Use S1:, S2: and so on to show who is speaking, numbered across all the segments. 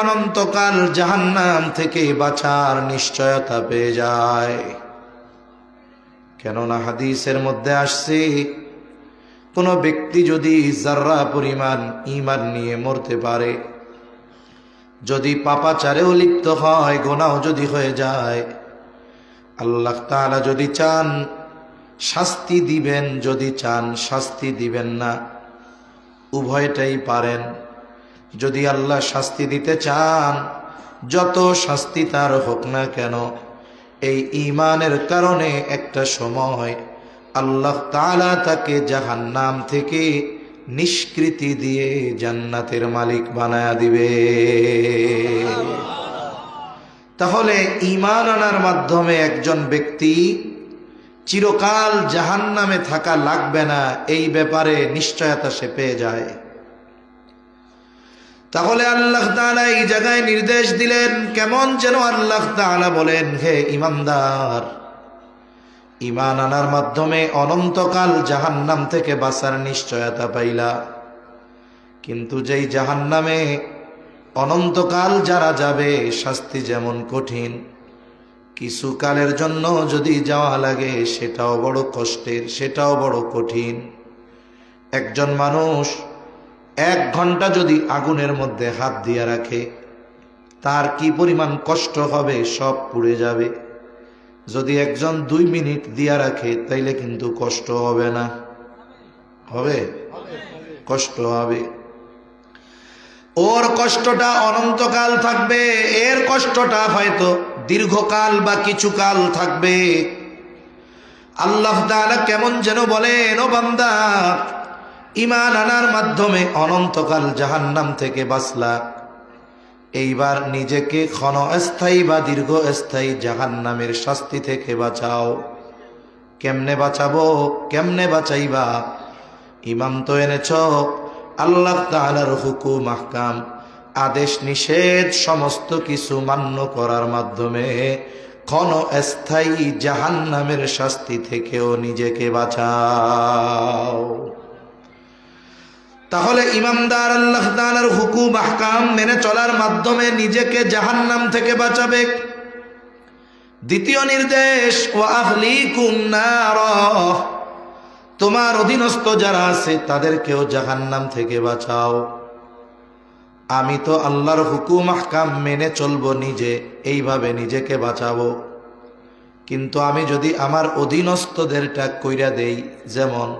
S1: অনন্তকাল জাহান্নাম থেকে বাঁচার নিশ্চয়তা পেয়ে যায়। কেননা হাদিসের মধ্যে আসছে, কোনো ব্যক্তি যদি জাররা পরিমাণ ইমান নিয়ে মরতে পারে, যদি পাপাচারেও লিপ্ত হয়, গোনাও যদি হয়ে যায়, আল্লাহ তাআলা যদি চান শাস্তি দিবেন, যদি চান শাস্তি দিবেন না, উভয়টাই পারেন। যদি আল্লাহ শাস্তি দিতে চান, যত শাস্তি তার হোক না কেন, এই ইমানের কারণে একটা সময় আল্লাহ তাআলা তাকে জাহান্নাম থেকে নিষ্কৃতি দিয়ে জান্নাতের মালিক বানায়া দিবে। তাহলে ইমান আনার মাধ্যমে একজন ব্যক্তি চিরকাল জাহান্নামে থাকা লাগবে না, এই ব্যাপারে নিশ্চয়তা সে পেয়ে যায়। তাহলে আল্লাহ তাআলা এই জায়গায় নির্দেশ দিলেন, কেমন যেন আল্লাহ তাআলা বলেন, হে ইমানদার ইমান আনার মাধ্যমে অনন্তকাল জাহান্নাম থেকে বাঁচার নিশ্চয়তা পাইলা। কিন্তু যেই জাহান্নামে অনন্তকাল যারা যাবে, শাস্তি যেমন কঠিন, কিছু কালের জন্য যদি যাওয়া লাগে, সেটাও বড় কষ্টের, সেটাও বড় কঠিন। একজন মানুষ এক ঘণ্টা যদি আগুনের মধ্যে হাত দিয়ে রাখে, তার কি পরিমাণ কষ্ট হবে, সব পুড়ে যাবে। যদি একজন দুই মিনিট দিয়া রাখে, তাইলে কিন্তু কষ্ট হবে না। হবে? কষ্ট হবে। ওর কষ্টটা অনন্তকাল থাকবে, এর কষ্টটা হয়তো দীর্ঘকাল বা কিছুকাল থাকবে। আল্লাহ তাআলা কেমন যেন বলেন, ও বান্দা ইমান আনার মাধ্যমে অনন্তকাল জাহান্নাম থেকে বাঁচলা। এইবার নিজেকে ক্ষণস্থায়ী বা দীর্ঘস্থায়ী জাহান্নামের শাস্তি থেকে বাঁচাও। কেমনে বাঁচাবো, কেমনে বাঁচাইবা? ইমাম তো এনেছ, আল্লাহ তাআলার হুকুম, আহকাম, আদেশ নিষেধ, সমস্ত কিছু মান্য করার মাধ্যমে ক্ষণ স্থায়ী জাহান্নামের শাস্তি থেকেও নিজেকে বাঁচাও। তাহলে ইমামদার আল্লাহ তাআলার হুকুম, আহকাম মেনে চলার মাধ্যমে নিজেকে জাহান্নাম থেকে বাঁচাবে। দ্বিতীয় নির্দেশ ও আহলিকুম নারা। তোমার অধীনস্থ যারা আছে, তাদেরকেও জাহান্নাম থেকে বাঁচাও। আমি তো আল্লাহর হুকুম, আহকাম মেনে চলবো নিজে, এইভাবে নিজেকে বাঁচাবো। কিন্তু আমি যদি আমার অধীনস্থদেরটা কইরা দেই, যেমন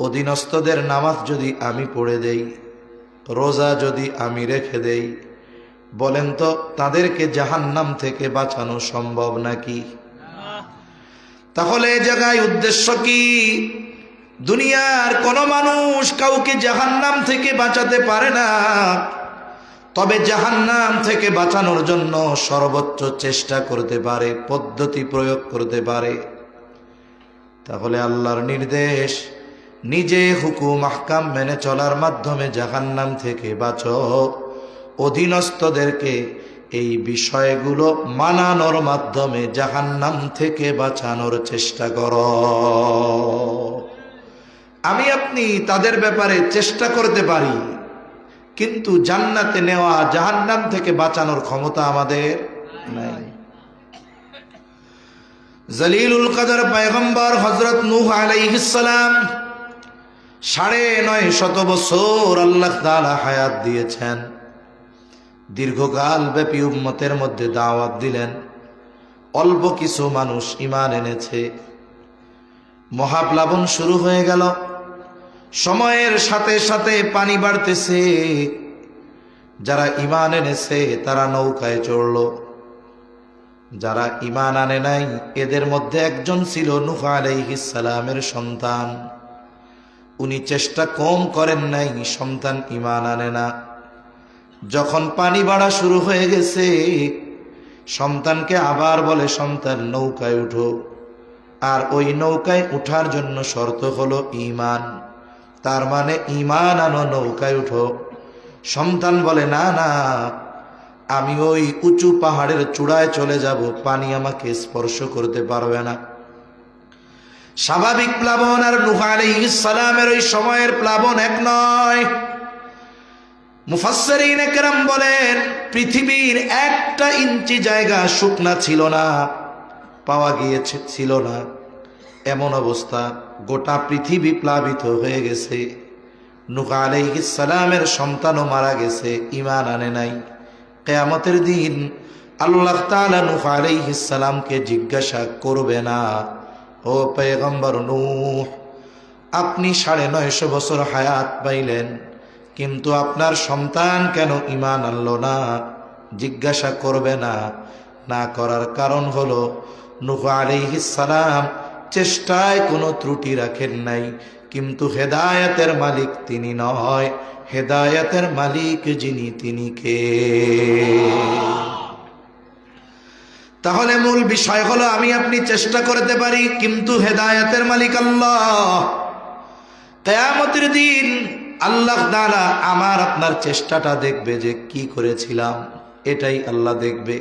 S1: অধীনস্থদের নামাজ যদি আমি পড়ে দেই, রোজা যদি আমি রেখে দেই, বলেন তো তাদেরকে জাহান্নাম থেকে বাঁচানো সম্ভব নাকি? তাহলে এ জায়গায় উদ্দেশ্য কি? দুনিয়ার কোন মানুষ কাউকে জাহান্নাম থেকে বাঁচাতে পারে না। তবে জাহান্নাম থেকে বাঁচানোর জন্য সর্বোচ্চ চেষ্টা করতে পারে, পদ্ধতি প্রয়োগ করতে পারে। তাহলে আল্লাহর নির্দেশ নিজে হুকুম আহকাম মেনে চলার মাধ্যমে জাহান্নাম থেকে বাঁচো। অধীনস্থদেরকে এই বিষয়গুলো মানানোর মাধ্যমে জাহান্নাম থেকে বাঁচানোর চেষ্টা কর। আমি, আপনি তাদের ব্যাপারে চেষ্টা করতে পারি, কিন্তু জান্নাতে নেওয়া জাহান্নাম থেকে বাঁচানোর ক্ষমতা আমাদের নাই। জলিলুল কাদের পয়গম্বর হজরত নূহ আলাইহিসসালাম সাড়ে নয় শত বছর আল্লাহ হায়াত দিয়েছেন। দীর্ঘকাল ব্যাপী উম্মতের মধ্যে দাওয়াত দিলেন। অল্প কিছু মানুষ ইমান এনেছে। মহাপ্লাবন শুরু হয়ে গেল। সময়ের সাথে সাথে পানি বাড়তেছে। যারা ইমান এনেছে, তারা নৌকায় চড়ল। যারা ইমান আনে নাই, এদের মধ্যে একজন ছিল নুফা আলাইহিসালামের সন্তান। উনি চেষ্টা কম করেন নাই, সন্তান ইমান আনে না। যখন পানি বাড়া শুরু হয়ে গেছে, সন্তানকে আবার বলে, সন্তান, নৌকায় উঠো। আর ওই নৌকায় উঠার জন্য শর্ত হলো ইমান তার মানে ইমান আনো, নৌকায় উঠো। সন্তান বলে, না না, আমি ওই উঁচু পাহাড়ের চূড়ায় চলে যাব, পানি আমাকে স্পর্শ করতে পারবে না। স্বাভাবিক প্লাবন আর নুহা আলাইহিস ওই সময়ের প্লাবন এক নয়। মুফাসসিরিন একরাম বলেন, পৃথিবীর একটা ইঞ্চি জায়গা শুকনা ছিল না, পাওয়া গিয়েছে ছিল না। এমন অবস্থা গোটা পৃথিবী প্লাবিত হয়ে গেছে। নুকা আলাইহিস সালামের সন্তানও মারা গেছে ইমান আনে নাই। কেয়ামতের দিন আল্লাহ তাআলা নূহ আলাইহিস সালামকে জিজ্ঞাসা করবে না। ও পেগম্বর নূহ, আপনি সাড়ে নয়শো বছর হায়াত পাইলেন, কিন্তু আপনার সন্তান কেন ইমান আনলো না? জিজ্ঞাসা করবে না। না করার কারণ হলো, নুহ সালাম চেষ্টায় কোনো ত্রুটি রাখেন নাই, কিন্তু হেদায়াতের মালিক তিনি নয়, হেদায়াতের মালিক যিনি তিনি কে? তাহলে মূল বিষয় হলো, আমি আপনি চেষ্টা করতে পারি, কিন্তু হেদায়তের মালিক আল্লাহ। কেয়ামতের দিন আল্লাহ দ্বারা আমার আপনার চেষ্টাটা দেখবে যে কি করেছিলাম, এটাই আল্লাহ দেখবে।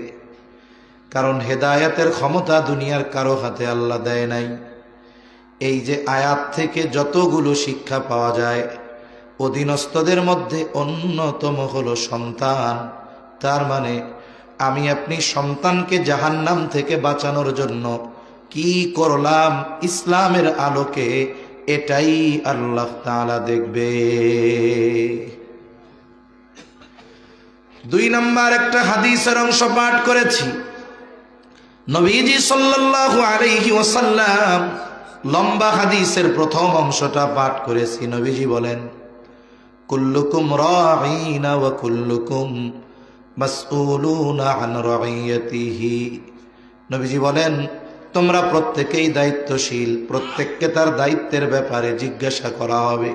S1: কারণ হেদায়াতের ক্ষমতা দুনিয়ার কারও হাতে আল্লাহ দেয় নাই। এই যে আয়াত থেকে যতগুলো শিক্ষা পাওয়া যায়, অধীনস্থদের মধ্যে অন্যতম হলো সন্তান, তার মানে আমি আপনি সন্তানকে জাহান্নাম থেকে বাঁচানোর জন্য কি করলাম ইসলামের আলোকে, এটাই আল্লাহ তাআলা দেখবে। দুই নম্বর একটা হাদিসের অংশ পাঠ করেছি। নবীজি সাল্লাল্লাহু আলাইহি লম্বা হাদিসের প্রথম অংশটা পাঠ করেছি। নবীজি বলেন, কুল্লুকুম ওয়া কুল্লুকুম নবীজি বলেন, তোমরা প্রত্যেকেই দায়িত্বশীল, প্রত্যেককে তার দায়িত্বের ব্যাপারে জিজ্ঞাসা করা হবে।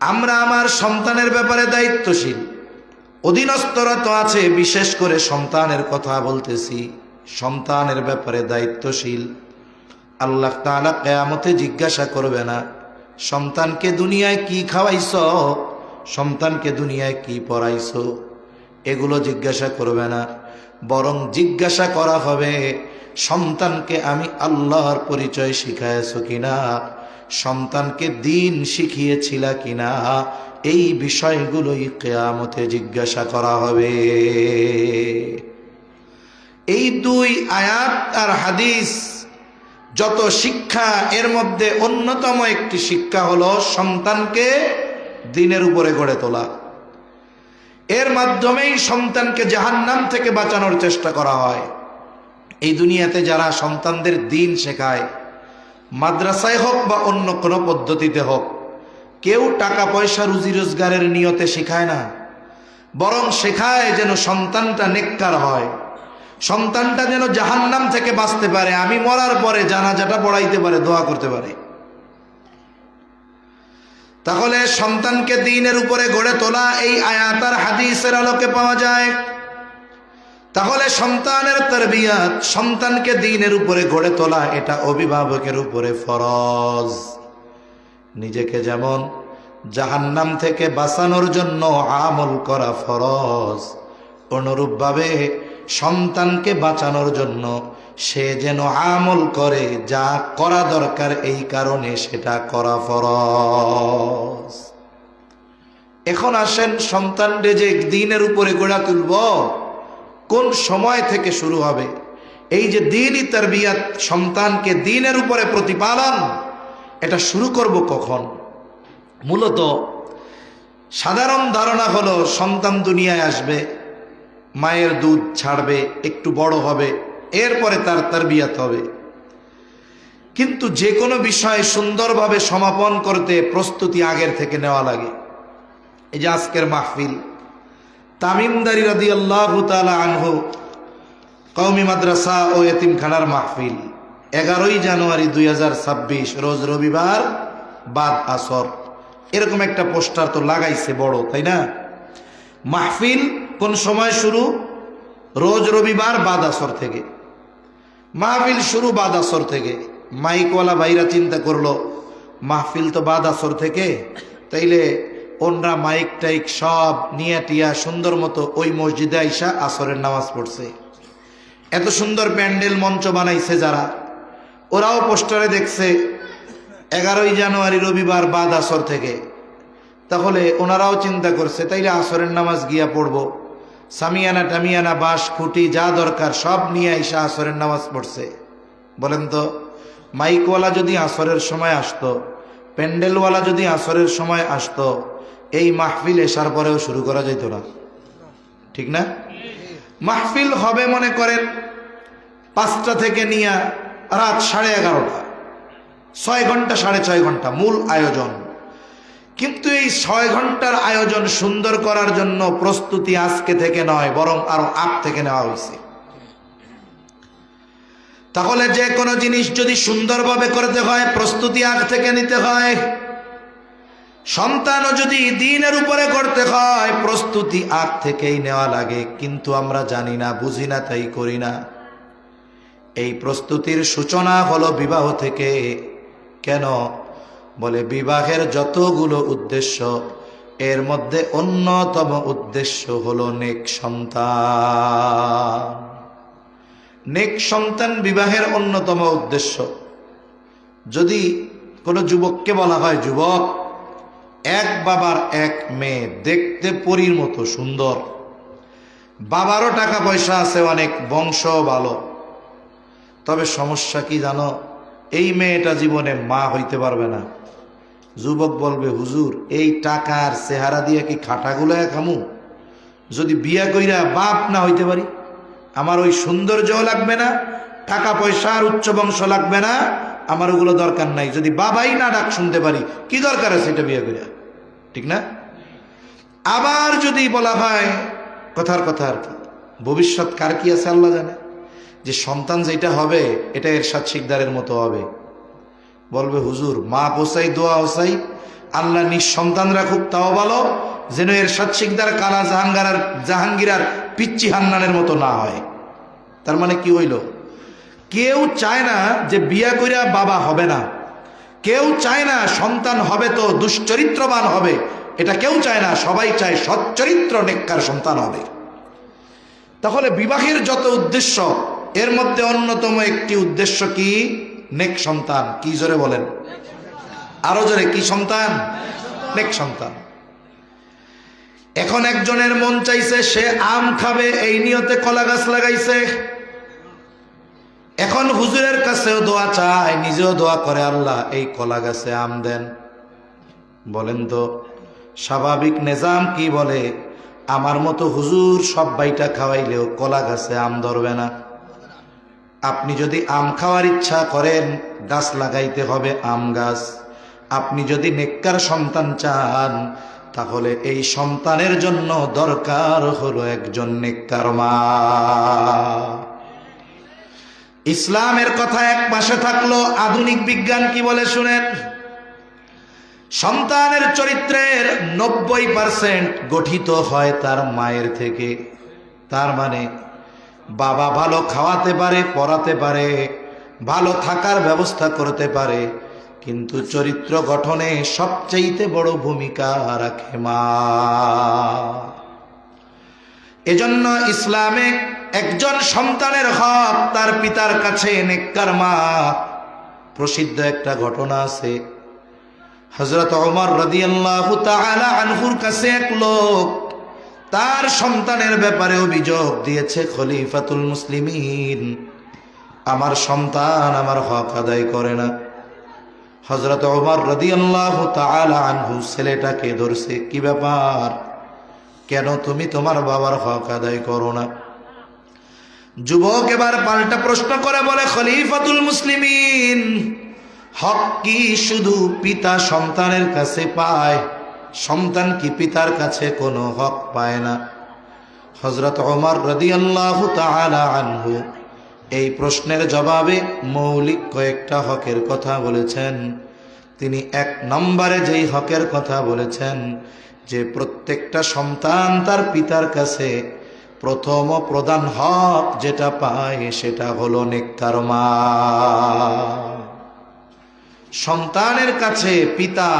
S1: আমরা আমার সন্তানের ব্যাপারে দায়িত্বশীল। অধীনস্থরা তো আছে, বিশেষ করে সন্তানের কথা বলতেছি। সন্তানের ব্যাপারে দায়িত্বশীল। আল্লাহ তাআলা কেয়ামতে জিজ্ঞাসা করবে না, সন্তানকে দুনিয়ায় কি খাওয়াইছ? সন্তানকে দুনিয়ায় কি পড়াইছ? এগুলো জিজ্ঞাসা করবে না। বরং জিজ্ঞাসা করা হবে, সন্তানকে আমি আল্লাহর পরিচয় শিখাইছ কিনা? সন্তানকে দিন শিখিয়েছিল কিনা? এই বিষয়গুলোই কেয়ামতে জিজ্ঞাসা করা হবে। এই দুই আয়াত আর হাদিস যত শিক্ষা, এর মধ্যে অন্যতম একটি শিক্ষা হলো সন্তানকে দিনের উপরে গড়ে তোলা। এর মাধ্যমেই সন্তানকে জাহান্নাম থেকে বাঁচানোর চেষ্টা করা হয়। এই দুনিয়াতে যারা সন্তানদের দিন শেখায়, মাদ্রাসায় হোক বা অন্য কোনো পদ্ধতিতে হোক, কেউ টাকা পয়সা রুজি রোজগারের নিয়তে শেখায় না। বরং শেখায় যেন সন্তানটা নেককার হয়। সন্তানটা যেন জাহান্নাম থেকে বাঁচতে পারে, আমি মরার পরে জানাজাটা পড়াইতে পারে, দোয়া করতে পারে। তাহলে সন্তানকে দিনের উপরে গড়ে তোলা এই আয়াতার হাদিসের আলোকে পাওয়া যায়। তাহলে সন্তানের তরবিয়াত সন্তানকে দিনের উপরে গড়ে তোলা এটা অভিভাবকের উপরে ফরজ। নিজেকে যেমন জাহান্নাম থেকে বাঁচানোর জন্য আমল করা ফরজ, অনুরূপভাবে সন্তানকে বাঁচানোর জন্য সে যেন আমল করে, যা করা দরকার এই কারণে সেটা করা ফরজ। এখন আসেন সন্তানরে যে দিনের উপরে গোড়া তুলব, কোন সময় থেকে শুরু হবে? এই যে দিনই তার বিয়াত সন্তানকে দিনের উপরে প্রতিপালন, এটা শুরু করব কখন? মূলত সাধারণ ধারণা হলো সন্তান দুনিয়ায় আসবে মায়ের দুধ ছাড়বে, একটু বড় হবে, এরপরে তার তারবিয়াত হবে। কিন্তু যে কোনো বিষয় সুন্দরভাবে সমাপন করতে প্রস্তুতি আগের থেকে নেওয়া লাগে। এই যে আজকের মাহফিল, তামিমদারি রাদি আল্লাহ আনহু কৌমি মাদ্রাসা ও এতিমখানার মাহফিল, এগারোই জানুয়ারি দুই হাজার ছাব্বিশ, রোজ রবিবার, বাদ আসর। এরকম একটা পোস্টার তো লাগাইছে বড়, তাই না? মাহফিল কোন সময় শুরু? রোজ রবিবার বাদ আসর থেকে। মাহফিল শুরু বাদ আসর থেকে। মাইকওয়ালা ভাইরা চিন্তা করল, মাহফিল তো বাদ আসর থেকে। তাইলে ওনরা মাইক টাইক সব নিয়ে টিয়া সুন্দর মতো ওই মসজিদে আইসা আসরের নামাজ পড়ছে। এত সুন্দর প্যান্ডেল মঞ্চ বানাইছে যারা, ওরাও পোস্টারে দেখছে, এগারোই জানুয়ারি রবিবার বাদ আসর থেকে। তাহলে ওনারাও চিন্তা করছে, তাইলে আসরের নামাজ গিয়া পড়ব। সামিয়ানা টামিয়ানা, বাঁশ, খুঁটি, যা দরকার সব নিয়ে আইসা আসরের নামাজ পড়ছে। বলেন তো, মাইকওয়ালা যদি আসরের সময় আসতো, প্যান্ডেলওয়ালা যদি আসরের সময় আসতো, এই মাহফিল এসার পরেও শুরু করা যেত না। ঠিক না? মাহফিল হবে মনে করেন পাঁচটা থেকে নিয়ে রাত সাড়ে এগারোটা, ছয় ঘণ্টা, সাড়ে ছয় ঘণ্টা মূল আয়োজন। কিন্তু এই ছয় ঘণ্টার আয়োজন সুন্দর করার জন্য প্রস্তুতি আজকে থেকে নয়, বরং আরও আগ থেকে নেওয়া হয়েছে। তাহলে যে কোনো জিনিস যদি সুন্দরভাবে করতে হয়, প্রস্তুতি আগ থেকে নিতে হয়, সন্তানও যদি দিনের উপরে করতে হয়, প্রস্তুতি আগ থেকেই নেওয়া লাগে, কিন্তু আমরা জানি না, বুঝি না, তাই করি না। এই প্রস্তুতির সূচনা হলো বিবাহ থেকে। কেন? বলে, বিবাহের যতগুলো উদ্দেশ্য, এর মধ্যে অন্যতম উদ্দেশ্য হলো নেক সন্তান। নেক সন্তান বিবাহের অন্যতম উদ্দেশ্য। যদি কোনো যুবককে বলা হয়, যুবক, এক বাবার এক মেয়ে, দেখতে পরীর মতো সুন্দর, বাবারও টাকা পয়সা আছে অনেক, বংশ ভালো, তবে সমস্যা কি জানো? এই মেয়েটা জীবনে মা হইতে পারবে না। যুবক বলবে, হুজুর, এই টাকার চেহারা দিয়ে কি খাটাগুলো খামু? যদি বিয়া কইরা বাপ না হইতে পারি, আমার ওই সৌন্দর্য লাগবে না, টাকা পয়সা আর উচ্চ বংশ লাগবে না, আমার ওগুলো দরকার নাই। যদি বাবাই না ডাক শুনতে পারি, কি দরকার আছে এটা বিয়ে করিয়া ঠিক না? আবার যদি বলা হয়, কথার কথা আর কি, ভবিষ্যৎ কার কি আছে আল্লাহ জানে। যে সন্তান যেটা হবে, এটা এরশাদ শিকদারের মতো হবে। বলবে, হুজুর, মা পোসাই, দোয়া ওসাই। আল্লাহ নিঃসন্তান রাখুক, তাও ভালো। যেন এরশাদ শিকদার কানা জাহাঙ্গার আর জাহাঙ্গীর আর পিচ্চি হান্নানের মতো না হয়। তার মানে কি হইল? কেউ চায় না যে বিয়া করিয়া বাবা হবে না। কেউ চায় না সন্তান হবে তো দুশ্চরিত্রবান হবে। এটা কেউ চায় না, সবাই চায় সচ্চরিত্র নেককার সন্তান হবে। তাহলে বিবাহের যত উদ্দেশ্য এর মধ্যে অন্যতম একটি উদ্দেশ্য কি? নেক সন্তান। কি জোরে বলেন? আরও জোরে, কি সন্তান? নেক সন্তান। এখন একজনের মন চাইছে, সে আম খাবে, এই নিয়তে কলা গাছ লাগাইছে। এখন হুজুরের কাছেও দোয়া চায়, নিজেও দোয়া করে, আল্লাহ, এই কলা গাছে আম দেন। বলেন তো, স্বাভাবিক নিজাম কি বলে? আমার মতো হুজুর সব বাইটা খাওয়াইলেও কলা গাছে আম ধরবে না। আপনি যদি আম খাওয়ার ইচ্ছা করেন, গাছ লাগাইতে হবে আম গাছ। আপনি যদি নেককার সন্তান চান, তাহলে এই সন্তানের জন্য দরকার হলো একজন নেককার মা। ইসলামের কথা এক পাশে থাকল, আধুনিক বিজ্ঞান কি বলে শুনেন? সন্তানের চরিত্রের নব্বই পার্সেন্ট গঠিত হয় তার মায়ের থেকে। তার মানে বাবা ভালো খাওয়াতে পারে, পড়াতে পারে, ভালো থাকার ব্যবস্থা করতে পারে, কিন্তু চরিত্র গঠনে সবচাইতে বড় ভূমিকা রাখে মা। এজন্য ইসলামে একজন সন্তানের হক তার পিতার কাছে নেককার মা। প্রসিদ্ধ একটা ঘটনা আছে। হজরত ওমর রদিয়াল্লাহু আনহুর কাছে এক লোক তার সন্তানের ব্যাপারে অভিযোগ দিয়েছে খলিফাতুল মুসলিমিন। আমার সন্তান আমার হক আদায় করে না। হজরত ওমর রদিয়াল্লাহু তাআলা আনহু ছেলেটাকে ধরছে। কি ব্যাপার? কেন তুমি তোমার বাবার হক আদায় করো না? যুবক এবার পাল্টা প্রশ্ন করে বলে, খলিফাতুল মুসলিমিন, হক কি শুধু পিতা সন্তানের কাছে পায়? সন্তান কি পিতার কাছে কোনো হক পায় না। হজরত ওমর তাআলা আনহু এই প্রশ্নের জবাবে মৌলিক কয়েকটা হকের কথা বলেছেন। তিনি এক নম্বরে যেই হকের কথা বলেছেন যে প্রত্যেকটা সন্তান তার পিতার কাছে প্রথম প্রধান হক যেটা পায় সেটা হলো নেককার মা। সন্তানের কাছে পিতা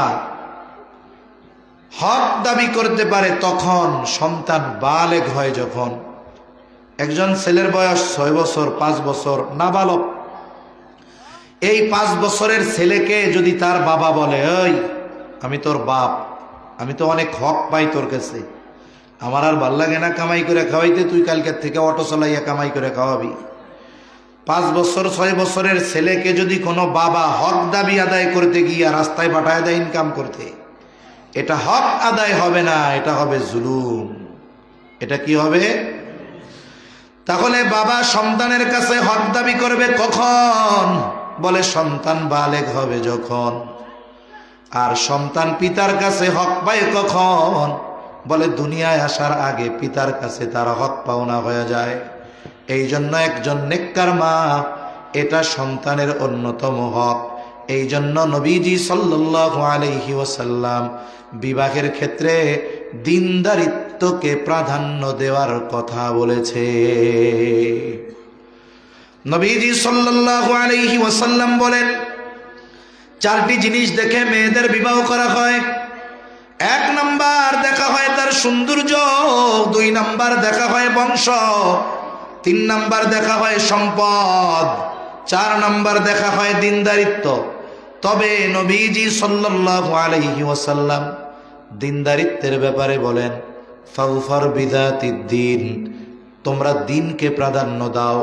S1: হক দাবি করতে পারে তখন সন্তান বালেগ হয় যখন। একজন ছেলের বয়স ছয় বছর, পাঁচ বছর, নাবালক। এই পাঁচ বছরের ছেলেকে যদি তার বাবা বলে ওই আমি তোর বাপ, আমি তো অনেক হক পাই তোর কাছে। আমার আর ভালো লাগে না কামাই করে খাওয়াইতে, তুই কালকের থেকে অটো চালাইয়া কামাই করে খাওয়াবি। পাঁচ বছর, ছয় বছরের ছেলেকে যদি কোনো বাবা হক দাবি আদায় করতে গিয়া রাস্তায় পাঠায় দেয় ইনকাম করতে এটা হক আদায় হবে না, এটা হবে জুলুম। এটা কি হবে? তাহলে বাবা সন্তানের কাছে হক দাবি করবে কখন? বলে সন্তান বালেগ হবে যখন। আর সন্তান পিতার কাছে হক পায় কখন? বলে দুনিয়ায় আসার আগে পিতার কাছে তার হক পাওনা হয়ে যায়। এই জন্য একজন নেককার মা, এটা সন্তানের অন্যতম হক। এই জন্য নবীজি সাল্লাল্লাহু আলাইহি ওয়াসাল্লাম বিবাহের ক্ষেত্রে দিনদারিত্বকে প্রাধান্য দেওয়ার কথা বলেছে। নবীজি সাল্লাল্লাহু আলাইহি ওয়াসাল্লাম বলেন, চারটি জিনিস দেখে মেয়েদের বিবাহ করা হয়। এক নাম্বার দেখা হয় তার সৌন্দর্য, দুই নাম্বার দেখা হয় বংশ, তিন নাম্বার দেখা হয় সম্পদ, চার নাম্বার দেখা হয় দিনদারিত্ব। তবে নবীজি সাল্লাল্লাহু আলাইহি ওয়াসাল্লাম দিনদারিত্বের ব্যাপারে বলেন, ফাউফার বিদাতিদ দিন, তোমরা দিনকে প্রাধান্য দাও।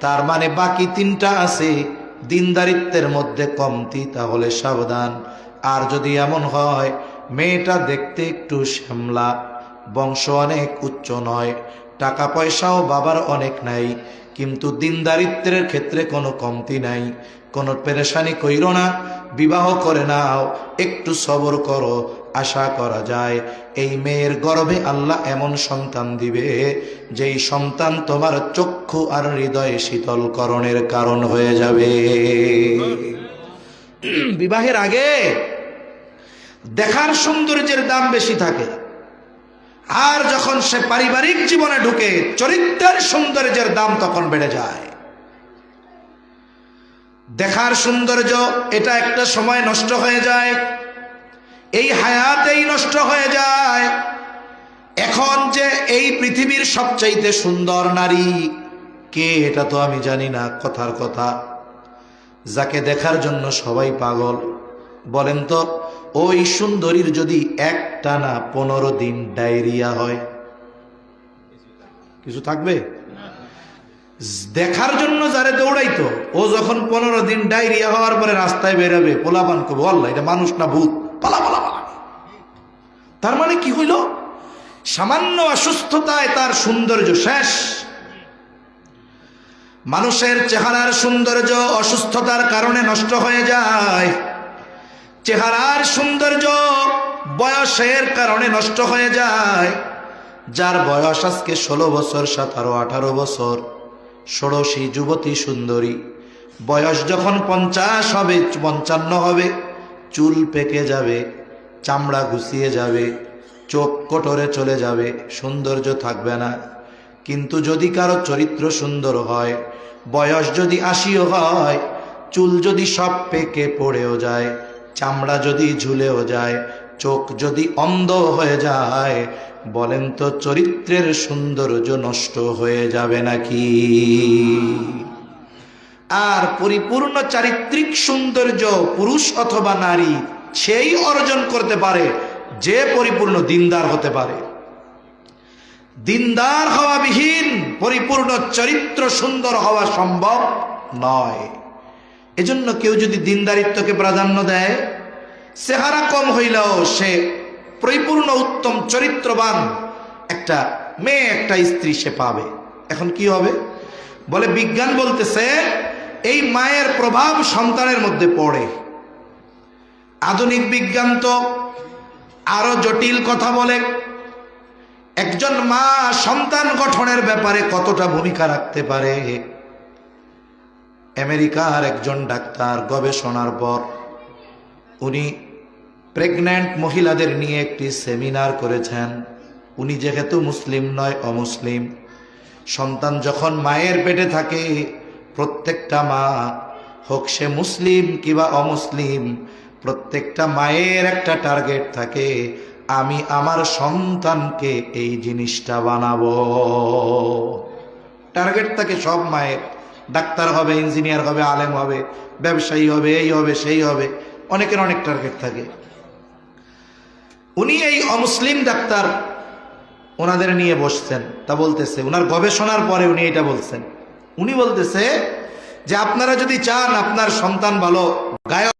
S1: তার মানে বাকি তিনটা আছে, দিনদারিত্বের মধ্যে কমতি, তাহলে সাবধান। আর যদি এমন হয়, মেয়েটা দেখতে একটু শ্যামলা, বংশ অনেক উচ্চ নয় টাকা পয়সাও বাবার অনেক নাই, কিন্তু দিনদারিত্বের ক্ষেত্রে কোনো কমতি নাই। কোনো পেরেশানি কইর না, বিবাহ করে নাও, একটু সবর করো আশা করা যায়, এই মেয়ের গর্ভে আল্লাহ এমন সন্তান দিবে, যেই সন্তান তোমার চক্ষু আর হৃদয়ে শীতলকরণের কারণ হয়ে যাবে। বিবাহের আগে দেখার সৌন্দর্যের দাম বেশি থাকে। আর যখন সে পারিবারিক জীবনে ঢুকে, চরিত্রের সৌন্দর্যের দাম তখন বেড়ে যায়। দেখার সৌন্দর্য, এটা একটা সময় নষ্ট হয়ে যায় এই হায়াতেই নষ্ট হয়ে যায়। এখন যে এই পৃথিবীর সবচাইতে সুন্দর নারী, কে এটা তো আমি জানি না, কথার কথা। যাকে দেখার জন্য সবাই পাগল। বলেন তো, ওই সুন্দরীর যদি একটা না পনেরো দিন ডায়রিয়া হয়, কিছু থাকবে? দেখার জন্য যারে দৌড়াইতো, ও যখন পনেরো দিন ডায়রিয়া হওয়ার পরে রাস্তায় বেরোবে, পোলাপান করব আল্লাহ এটা মানুষ না ভূত। পালা পালা। তার মানে কি হইল? সামান্য অসুস্থতায় তার সৌন্দর্য শেষ। মানুষের চেহারার সৌন্দর্য অসুস্থতার কারণে নষ্ট হয়ে যায়। চেহারার সৌন্দর্য বয়সের কারণে নষ্ট হয়ে যায়। যার বয়স আজকে ষোলো বছর, সতেরো, আঠারো বছর। ষোড়শী যুবতী সুন্দরী। বয়স যখন পঞ্চাশ হবে, পঞ্চান্ন হবে, চুল পেকে যাবে। চামড়া ঘুষিয়ে যাবে, চোখ কোটরে চলে যাবে, সৌন্দর্য থাকবে না। কিন্তু যদি কারও চরিত্র সুন্দর হয়, বয়স যদি আশিও হয়, চুল যদি সব পেকে পড়েও যায়, চামড়া যদি ঝুলেও যায়, চোখ যদি অন্ধ হয়ে যায়, বলেন তো চরিত্রের সৌন্দর্য নষ্ট হয়ে যাবে নাকি? আর পরিপূর্ণ চারিত্রিক সৌন্দর্য, পুরুষ অথবা নারী সেই অর্জন করতে পারে যে পরিপূর্ণ দিনদার হতে পারে। দিনদার হওয়া বিহীন, পরিপূর্ণ চরিত্র সুন্দর হওয়া সম্ভব নয়। এজন্য কেউ যদি দিনদারিত্বকে প্রাধান্য দেয়, চেহারা কম হইলেও সে পরিপূর্ণ উত্তম চরিত্রবান একটা মেয়ে, একটা স্ত্রী সে পাবে। এখন কি হবে? বলে বিজ্ঞান বলতেছে, এই মায়ের প্রভাব সন্তানের মধ্যে পড়ে। আধুনিক বিজ্ঞান তো আরও জটিল কথা বলে। একজন মা সন্তান গঠনের ব্যাপারে কতটা ভূমিকা রাখতে পারে? আমেরিকার একজন ডাক্তার গবেষণার পর উনি প্রেগন্যান্ট মহিলাদের নিয়ে একটি সেমিনার করেছেন। উনি যেহেতু মুসলিম নয়, অমুসলিম। সন্তান যখন মায়ের পেটে থাকে, প্রত্যেকটা মা হোক সে মুসলিম কিবা অমুসলিম প্রত্যেকটা মায়ের একটা টার্গেট থাকে, আমি আমার সন্তানকে এই জিনিসটা বানাবো। টার্গেট থাকে সব মায়ের। ডাক্তার হবে ইঞ্জিনিয়ার হবে, আলেম হবে, ব্যবসায়ী হবে, এই হবে, সেই হবে, অনেকের অনেক টার্গেট থাকে। উনি এই অমুসলিম ডাক্তার ওনাদের নিয়ে বসছেন, তা বলতেছে ওনার গবেষণার পরে উনি এটা বলছেন। উনি বলতেছে যে, আপনারা যদি চান আপনার সন্তান ভালো, গায়ক